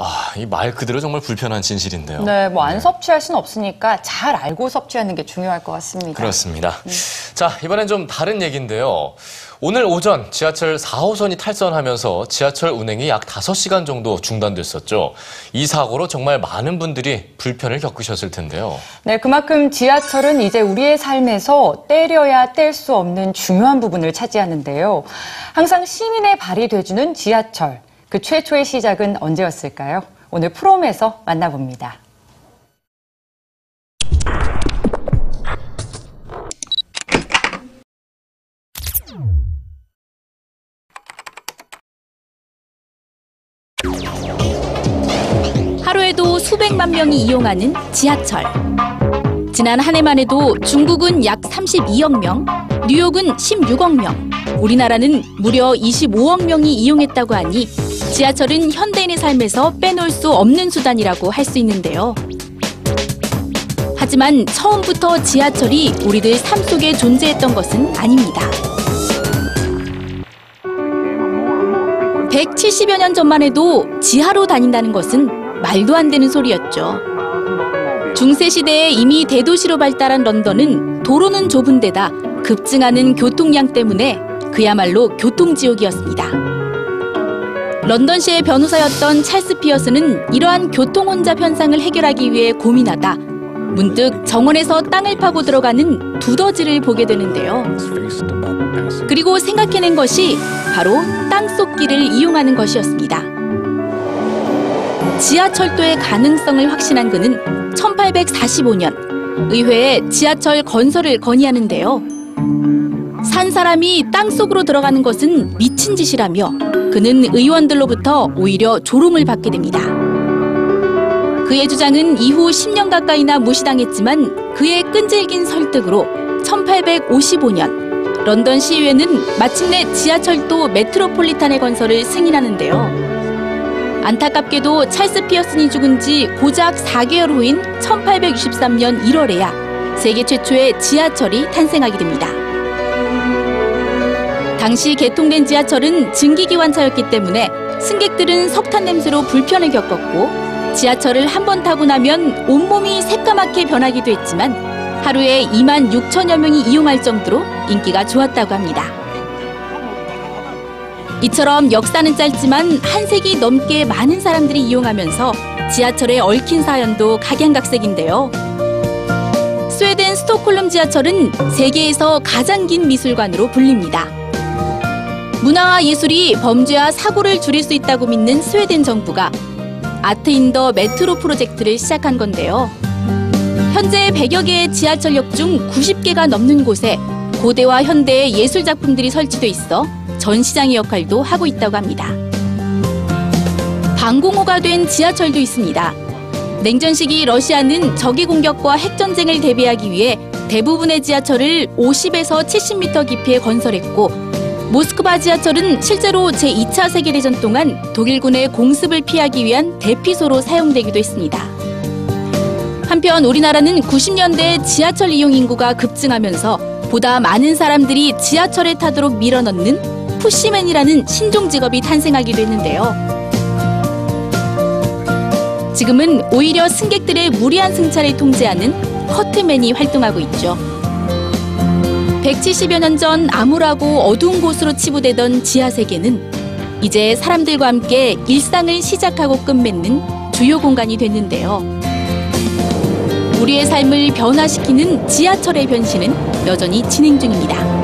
아, 이 말 그대로 정말 불편한 진실인데요. 네, 뭐 안 섭취할 수는 없으니까 잘 알고 섭취하는 게 중요할 것 같습니다. 그렇습니다. 자, 이번엔 좀 다른 얘기인데요. 오늘 오전 지하철 4호선이 탈선하면서 지하철 운행이 약 5시간 정도 중단됐었죠. 이 사고로 정말 많은 분들이 불편을 겪으셨을 텐데요. 네, 그만큼 지하철은 이제 우리의 삶에서 때려야 뗄 수 없는 중요한 부분을 차지하는데요. 항상 시민의 발이 돼주는 지하철. 그 최초의 시작은 언제였을까요? 오늘 프롬에서 만나봅니다. 하루에도 수백만 명이 이용하는 지하철. 지난 한 해만 해도 중국은 약 32억 명, 뉴욕은 16억 명, 우리나라는 무려 25억 명이 이용했다고 하니 지하철은 현대인의 삶에서 빼놓을 수 없는 수단이라고 할 수 있는데요. 하지만 처음부터 지하철이 우리들 삶 속에 존재했던 것은 아닙니다. 170여 년 전만 해도 지하로 다닌다는 것은 말도 안 되는 소리였죠. 중세 시대에 이미 대도시로 발달한 런던은 도로는 좁은 데다 급증하는 교통량 때문에 그야말로 교통지옥이었습니다. 런던시의 변호사였던 찰스 피어스는 이러한 교통혼잡 현상을 해결하기 위해 고민하다 문득 정원에서 땅을 파고 들어가는 두더지를 보게 되는데요. 그리고 생각해낸 것이 바로 땅속길을 이용하는 것이었습니다. 지하철도의 가능성을 확신한 그는 1845년 의회에 지하철 건설을 건의하는데요. 산 사람이 땅 속으로 들어가는 것은 미친 짓이라며 그는 의원들로부터 오히려 조롱을 받게 됩니다. 그의 주장은 이후 10년 가까이나 무시당했지만 그의 끈질긴 설득으로 1855년 런던 시의회는 마침내 지하철도 메트로폴리탄의 건설을 승인하는데요. 안타깝게도 찰스 피어슨이 죽은 지 고작 4개월 후인 1863년 1월에야 세계 최초의 지하철이 탄생하게 됩니다. 당시 개통된 지하철은 증기기관차였기 때문에 승객들은 석탄 냄새로 불편을 겪었고 지하철을 한 번 타고 나면 온몸이 새까맣게 변하기도 했지만 하루에 2만 6천여 명이 이용할 정도로 인기가 좋았다고 합니다. 이처럼 역사는 짧지만 한 세기 넘게 많은 사람들이 이용하면서 지하철에 얽힌 사연도 각양각색인데요. 스웨덴 스톡홀름 지하철은 세계에서 가장 긴 미술관으로 불립니다. 문화와 예술이 범죄와 사고를 줄일 수 있다고 믿는 스웨덴 정부가 아트 인더 메트로 프로젝트를 시작한 건데요. 현재 100여 개의 지하철역 중 90개가 넘는 곳에 고대와 현대의 예술 작품들이 설치돼 있어 전시장의 역할도 하고 있다고 합니다. 방공호가 된 지하철도 있습니다. 냉전 시기 러시아는 적의 공격과 핵전쟁을 대비하기 위해 대부분의 지하철을 50에서 70m 깊이에 건설했고 모스크바 지하철은 실제로 제2차 세계대전 동안 독일군의 공습을 피하기 위한 대피소로 사용되기도 했습니다. 한편 우리나라는 90년대 지하철 이용 인구가 급증하면서 보다 많은 사람들이 지하철에 타도록 밀어넣는 푸시맨이라는 신종 직업이 탄생하기도 했는데요. 지금은 오히려 승객들의 무리한 승차를 통제하는 커트맨이 활동하고 있죠. 170여 년 전 암울하고 어두운 곳으로 치부되던 지하 세계는 이제 사람들과 함께 일상을 시작하고 끝맺는 주요 공간이 됐는데요. 우리의 삶을 변화시키는 지하철의 변신은 여전히 진행 중입니다.